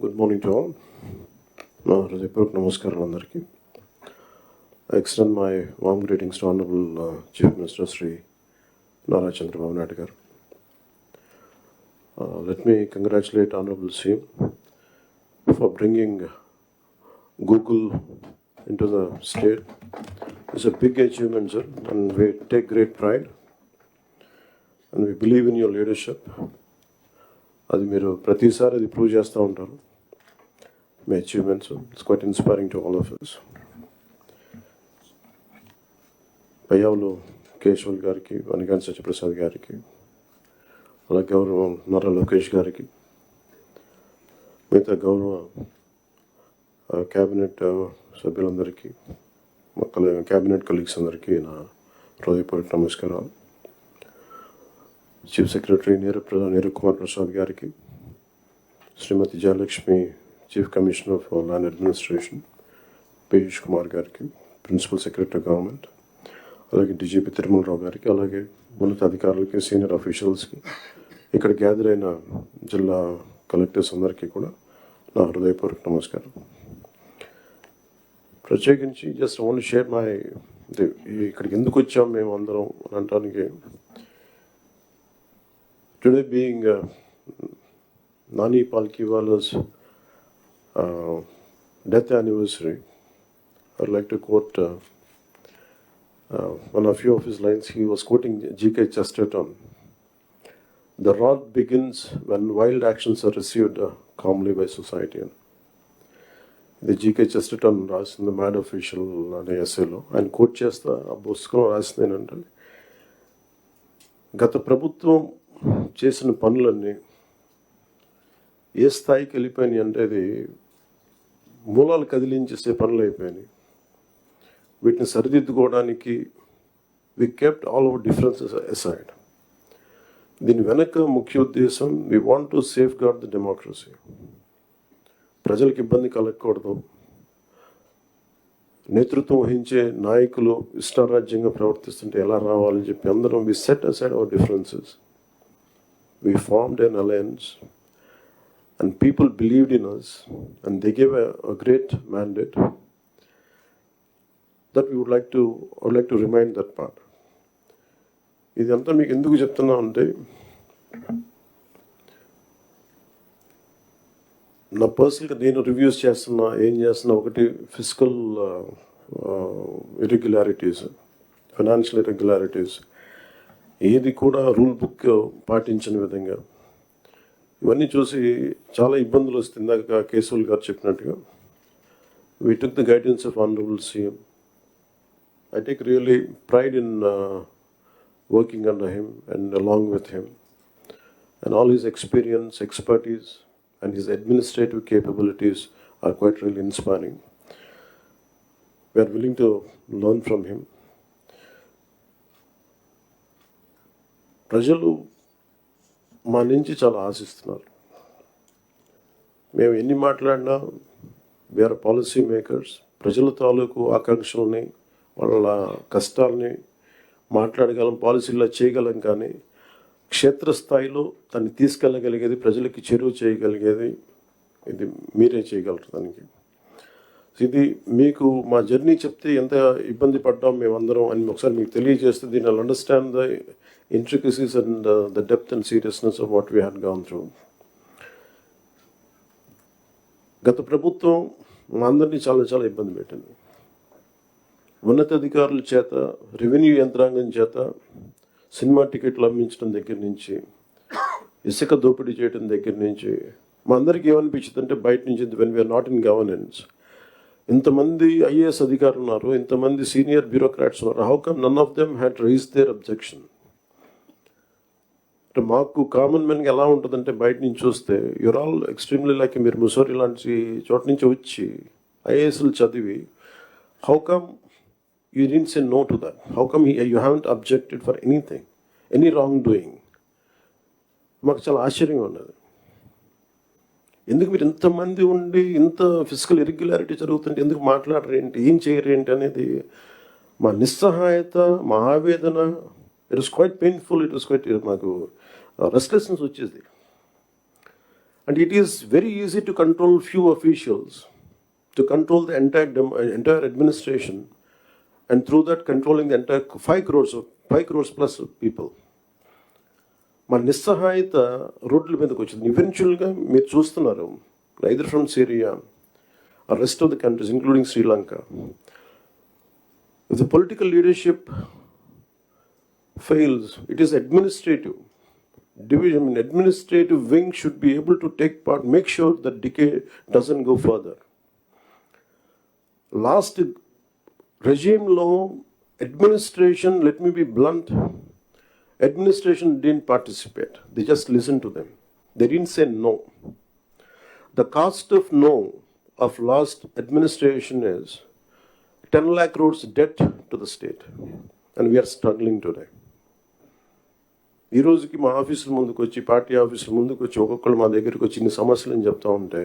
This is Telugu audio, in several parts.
గుడ్ మార్నింగ్ టు ఆల్ నా హృదయపూర్వక నమస్కారం అందరికీ. I extend my warm greetings to honourable chief minister Shri Nara Chandrababu Naidu garu. Let me congratulate honourable CM for bringing Google into the state it's a big achievement sir and we take great pride and we believe in your leadership అది మీరు ప్రతిసారి అది ప్రూవ్ చేస్తూ ఉంటారు. మీ achievements it's quite inspiring to all of us. Payyavula Keshav గారికి వనిగాని సత్యప్రసాద్ గారికి అలా గౌరవం నర లోకేష్ గారికి మిగతా గౌరవ క్యాబినెట్ సభ్యులందరికీ మా కల క్యాబినెట్ కలీగ్స్ అందరికీ నా హృదయపూర్వక నమస్కారాలు చీఫ్ సెక్రటరీ నీర ప్ర- నీరు కుమార్ ప్రసాద్ గారికి Shrimati Jayalakshmi chief commissioner of land administration Piyush Kumar గారికి ప్రిన్సిపల్ సెక్రటరీ గవర్నమెంట్ అలాగే డీజీపీ తిరుమలరావు గారికి అలాగే ఉన్నత అధికారులకి సీనియర్ అఫీషియల్స్కి ఇక్కడ గ్యాదర్ అయిన జిల్లా కలెక్టర్స్ అందరికీ కూడా నా హృదయపూర్వక నమస్కారం. ప్రత్యేకించి జస్ట్ ఓన్లీ షేర్ మై ఇక్కడికి ఎందుకు వచ్చాం మేము అందరం అని అనడానికి today being Nani Palkhivala's death anniversary I like to quote one of you of his lines he was quoting GK Chesterton the rod begins when wild actions are received calmly by society అని ఇది జీకే చెస్టర్టన్ రాసింది మ్యాడ్ అఫీషియల్ అనే ఎస్ఏలో. ఆయన కోట్ చేస్తా ఆ పుస్తకం రాసింది ఏంటంటే గత ప్రభుత్వం చేసిన పనులన్నీ ఏ స్థాయికి వెళ్ళిపోయినాయి అంటే అది మూలాలు కదిలించేసే పనులు అయిపోయినాయి. వీటిని సరిదిద్దుకోవడానికి we kept all over differences aside దీని వెనక ముఖ్య ఉద్దేశం we want to safeguard the democracy ప్రజలకు ఇబ్బంది కలగకూడదు. నేతృత్వం వహించే నాయకులు ఇష్టారాజ్యంగా ప్రవర్తిస్తుంటే ఎలా రావాలని చెప్పి అందరం we set aside our differences we formed an alliance and people believed in us and they gave a great mandate that we would like to would like to remind that part ఇదంతా మీకు ఎందుకు చెప్తున్నా అంటే నా పర్సనల్గా నేను రివ్యూస్ చేస్తున్నా ఏం చేస్తున్నా ఒకటి ఫిజికల్ ఇరెగ్యులారిటీస్ ఫైనాన్షియల్ ఇరెగ్యులారిటీస్ ఏది కూడా రూల్ బుక్ పాటించని విధంగా ఇవన్నీ చూసి చాలా ఇబ్బందులు వస్తుంది ఇందాక కేశవుల్ గారు చెప్పినట్టుగా we took the guidance of honourable CM I take really pride in working and him and along with him and all his experience expertise and his administrative capabilities are quite real inspiring we're willing to learn from him ప్రజలు మా నుంచి చాలా ఆశిస్తున్నారు. మేము ఎన్ని మాట్లాడినా వేర్ పాలసీ మేకర్స్ ప్రజల తాలూకు ఆకాంక్షల్ని వాళ్ళ కష్టాలని మాట్లాడగలం పాలసీల్లో చేయగలం కానీ క్షేత్రస్థాయిలో దాన్ని తీసుకెళ్ళగలిగేది ప్రజలకి చేరువ చేయగలిగేది ఇది మీరే చేయగలరు దానికి. ఇది మీకు మా జర్నీ చెప్తే ఎంత ఇబ్బంది పడ్డాం మేమందరం అని ఒకసారి మీకు తెలియజేస్తే దీని understand the intricacies and the depth and seriousness of what we had gone through గత ప్రభుత్వం మా అందరినీ చాలా చాలా ఇబ్బంది పెట్టింది. ఉన్నతాధికారుల చేత రెవెన్యూ యంత్రాంగం చేత సినిమా టికెట్లు అమ్మించడం దగ్గర నుంచి ఇసుక దోపిడీ చేయడం దగ్గర నుంచి మా అందరికీ ఏమనిపించింది అంటే బయట నుంచి when we're not in governance ఇంతమంది ఐఏఎస్ అధికారులు ఉన్నారు ఇంతమంది సీనియర్ బ్యూరోక్రాట్స్ ఉన్నారు how come none of them had raise their objection అంటే మాకు కామన్ మెన్గా ఎలా ఉంటుందంటే బయట నుంచి చూస్తే యువర్ ఆల్ ఎక్స్ట్రీమ్లీ లైక్ మీరు ముసోరి లాంటి చోట నుంచి వచ్చి ఐఏఎస్లు చదివి how come you didn't say no to that how come you haven't objected for anything any wrong doing మాకు చాలా ఆశ్చర్యంగా ఉన్నది. ఎందుకు మీరు ఇంతమంది ఉండి ఇంత ఫిజికల్ ఇరెగ్యులారిటీ జరుగుతుంటే ఎందుకు మాట్లాడరేంటి ఏం చేయరేంటి అనేది మా నిస్సహాయత మా ఆవేదన it is quite painful it is quite మాకు రెస్ట్లెస్నెస్ వచ్చేది And it is very easy to control few officials, to control the entire, dem- uh, entire administration, and through that controlling the entire 5 crores of 5 crores plus of people. మన నిస్సహాయత రోడ్ల మీదకి వచ్చింది ఈవెన్చువల్గా మీరు చూస్తున్నారు either from Syria rest of the countries including Sri Lanka If the political leadership fails, it is administrative division. Mean, administrative wing should be able to take part, make sure that decay doesn't go further. Last regime law, administration, let me be blunt, administration didn't participate. They just listened to them. They didn't say no. The cost of no of last administration is 10 lakh crores debt to the state. And we are struggling today. ఈ రోజుకి మా ఆఫీసుల ముందుకు వచ్చి పార్టీ ఆఫీసుల ముందుకు వచ్చి ఒక్కొక్కరు మా దగ్గరికి వచ్చి ఇన్ని సమస్యలు చెప్తూ చెప్తా ఉంటే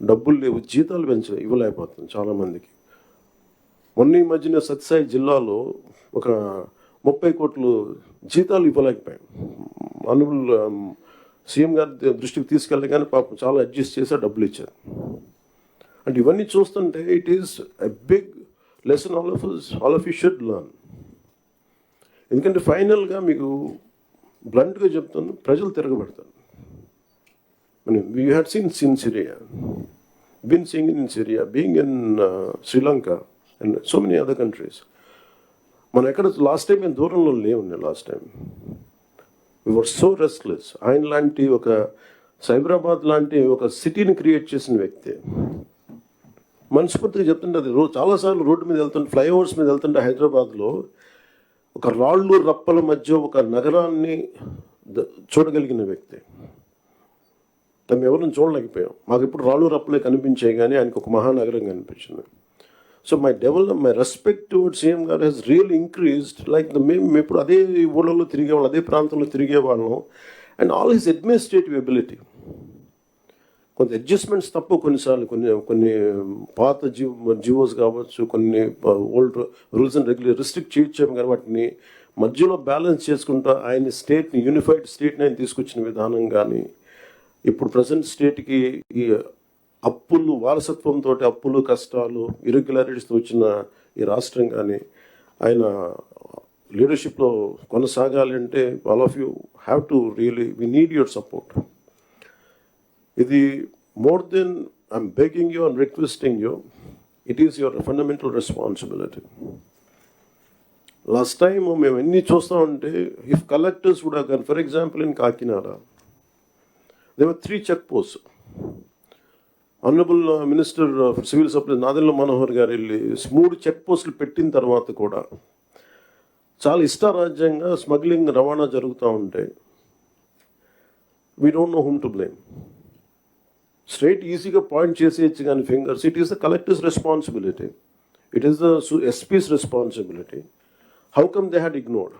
డబ్బులు లేవు జీతాలు పెంచ ఇవ్వలేకపోతుంది చాలామందికి. మొన్న ఈ మధ్యన సత్సాయి జిల్లాలో ఒక ముప్పై కోట్లు జీతాలు ఇవ్వలేకపోయాం. అనుబుల్ సీఎం గారి దృష్టికి తీసుకెళ్ళగానే పాపం చాలా అడ్జస్ట్ చేసి డబ్బులు ఇచ్చారు. అంటే ఇవన్నీ చూస్తుంటే it is a big lesson all of all of you should learn ఎందుకంటే ఫైనల్గా మీకు బ్లంట్గా చెప్తాను ప్రజలు తిరగబడతారు. We had seen seen Syria been seeing in Syria being in Sri Lanka and so many other countries మనం ఎక్కడ లాస్ట్ టైం మేము దూరంలో లేవున్నాయి last time were so restless ఆయన లాంటి ఒక సైబరాబాద్ లాంటి ఒక సిటీని క్రియేట్ చేసిన వ్యక్తి. మనస్ఫూర్తిగా చెప్తుంటే అది రోజు చాలాసార్లు రోడ్డు మీద వెళ్తుంటే ఫ్లైఓవర్స్ మీద వెళ్తుంటే హైదరాబాద్లో ఒక రాళ్ళు రప్పల మధ్య ఒక నగరాన్ని చూడగలిగిన వ్యక్తి. మేము ఎవరిని చూడలేకపోయాం. మాకు ఇప్పుడు రాళ్ళు రప్పలే కనిపించాయి కానీ ఆయనకు ఒక మహానగరం కనిపించింది. So my develop my respect towards CM గారు Hess real increased like the మేము ఇప్పుడు అదే ఊళ్ళలో తిరిగేవాళ్ళం అదే ప్రాంతంలో తిరిగేవాళ్ళం and all his administrative ability కొంత అడ్జస్ట్మెంట్స్ తప్ప కొన్నిసార్లు కొన్ని కొన్ని పాత జీవో జీవోస్ కావచ్చు కొన్ని old rules and regular restrict చేయొచ్చాము కానీ వాటిని మధ్యలో బ్యాలెన్స్ చేసుకుంటా ఆయన స్టేట్ని యూనిఫైడ్ స్టేట్ని ఆయన తీసుకొచ్చిన విధానం కానీ ఇప్పుడు ప్రజెంట్ స్టేట్కి ఈ అప్పులు వారసత్వంతో అప్పులు కష్టాలు ఇరెగ్యులారిటీస్తో వచ్చిన ఈ రాష్ట్రం కానీ ఆయన లీడర్షిప్లో కొనసాగాలి అంటే all of you have to really we need your support ఇది more than I'm begging you and requesting you it is your fundamental responsibility last time మేము ఎన్ని చూస్తామంటే ఇఫ్ కలెక్టర్స్ కూడా కానీ for example in Kakinada they were three check post honourable minister civil supplies Nadella Manohar garu వెళ్ళి మూడు చెక్ పోస్టులు పెట్టిన తర్వాత కూడా చాలా ఇష్టారాజ్యంగా స్మగ్లింగ్ రవాణా జరుగుతూ ఉంటే we don't know whom to blame straight ఈజీగా పాయింట్ చేసేయచ్చు కానీ fingers it is the collective's responsibility it is the SP's responsibility how come they had ignored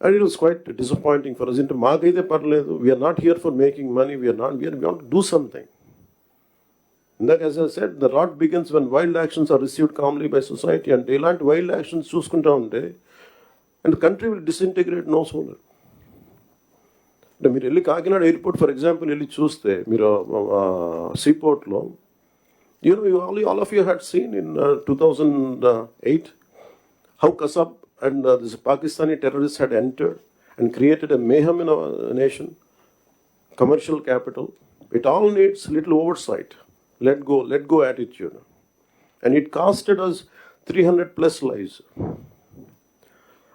and it was quite disappointing for us అంటే మాకైతే పర్లేదు. We're not here for making money we're not we're want do something ఇందాక as said the rot begins when wild actions are received calmly by society అంటే ఇలాంటి వైల్డ్ యాక్షన్స్ చూసుకుంటా ఉంటే and country will disintegrate no sooner అంటే మీరు వెళ్ళి కాకినాడ ఎయిర్పోర్ట్ ఫర్ ఎగ్జాంపుల్ వెళ్ళి చూస్తే మీరు సీపోర్ట్లో you know you all all of you had seen in two thousand eight how Kasab and this Pakistani terrorist had entered and created a mayhem in our nation commercial capital. It all needs little oversight. Let go, let go attitude. And it costed us 300 plus lives.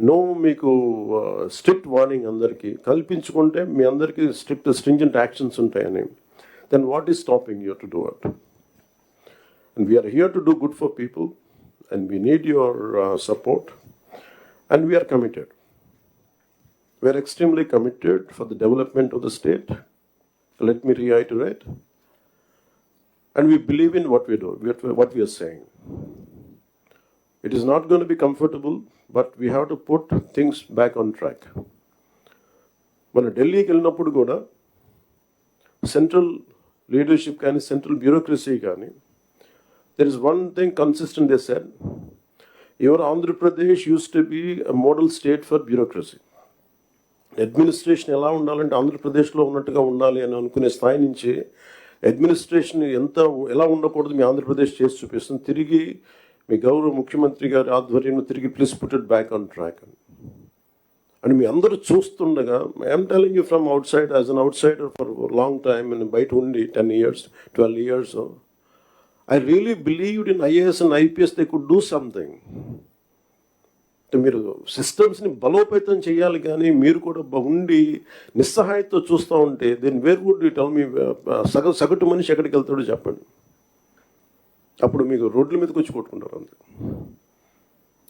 No మీకు స్ట్రిక్ట్ వార్నింగ్ అందరికీ కల్పించుకుంటే మీ అందరికీ స్ట్రిక్ట్ స్ట్రింజెంట్ యాక్షన్స్ ఉంటాయని then what is stopping you to do at And we are here to do good for people, and we need your uh, support, and we are committed. We are extremely committed for the development of the state, let me reiterate. And we believe in what we do, what we- what we are saying. It is not going to be comfortable, but we have to put things back on track. మన ఢిల్లీకి వెళ్ళినప్పుడు కూడా సెంట్రల్ లీడర్షిప్ కానీ సెంట్రల్ బ్యూరోక్రసీ కానీ there is one thing consistent they said your Andhra Pradesh used to be model state for bureaucracy administration ఎలా ఉండాలంటే ఆంధ్రప్రదేశ్లో ఉన్నట్టుగా ఉండాలి అని అనుకునే స్థాయి నుంచి అడ్మినిస్ట్రేషన్ ఎంత ఎలా ఉండకూడదు మీ ఆంధ్రప్రదేశ్ చేసి చూపిస్తుంది తిరిగి మీ గౌరవ ముఖ్యమంత్రి గారి ఆధ్వర్యంలో తిరిగి please put it back on track అని. అని మీ అందరూ చూస్తుండగా I'm telling you from outside as an outsider for long time నేను బయట ఉండి ten years twelve years I really believed in IAS and IPS they could do something మీరు సిస్టమ్స్ని బలోపేతం చేయాలి కానీ మీరు కూడా ఉండి నిస్సహాయంతో చూస్తూ ఉంటే then where would you tell me సగ సగటు మనిషి ఎక్కడికి వెళ్తాడో చెప్పండి. అప్పుడు మీకు రోడ్ల మీదకి వచ్చి కొట్టుకుంటారు అంతే.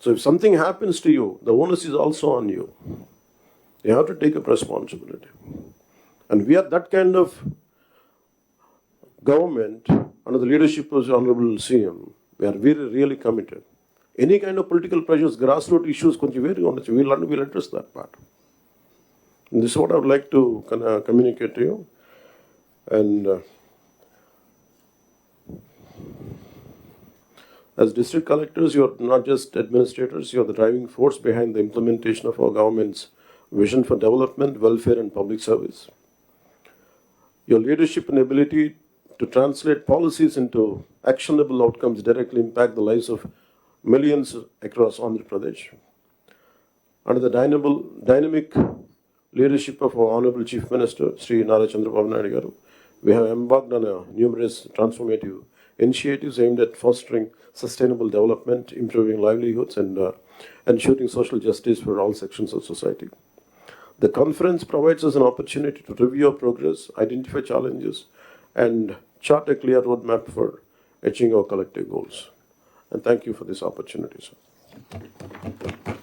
So if something happens to you the owners is also on you you have to take up responsibility and we're that kind of government and the leadership of honourable CM we're very really committed any kind of political pressures grass root issues కొంచెం వేరుగా ఉండొచ్చు. వీళ్ళని వీళ్ళు address that part this what I like to communicate you and as district collectors, you are not just administrators, you are the driving force behind the implementation of our government's vision for development, welfare, and public service. Your leadership and ability to translate policies into actionable outcomes directly impact the lives of millions across Andhra Pradesh. Under the dynamic, leadership of our Honorable Chief Minister, Sri Nara garu, we have embarked on a numerous transformative initiatives aimed at fostering sustainable development, improving livelihoods, and uh, ensuring social justice for all sections of society. The conference provides us an opportunity to review our progress, identify challenges, and chart a clear roadmap for achieving our collective goals. And thank you for this opportunity, sir.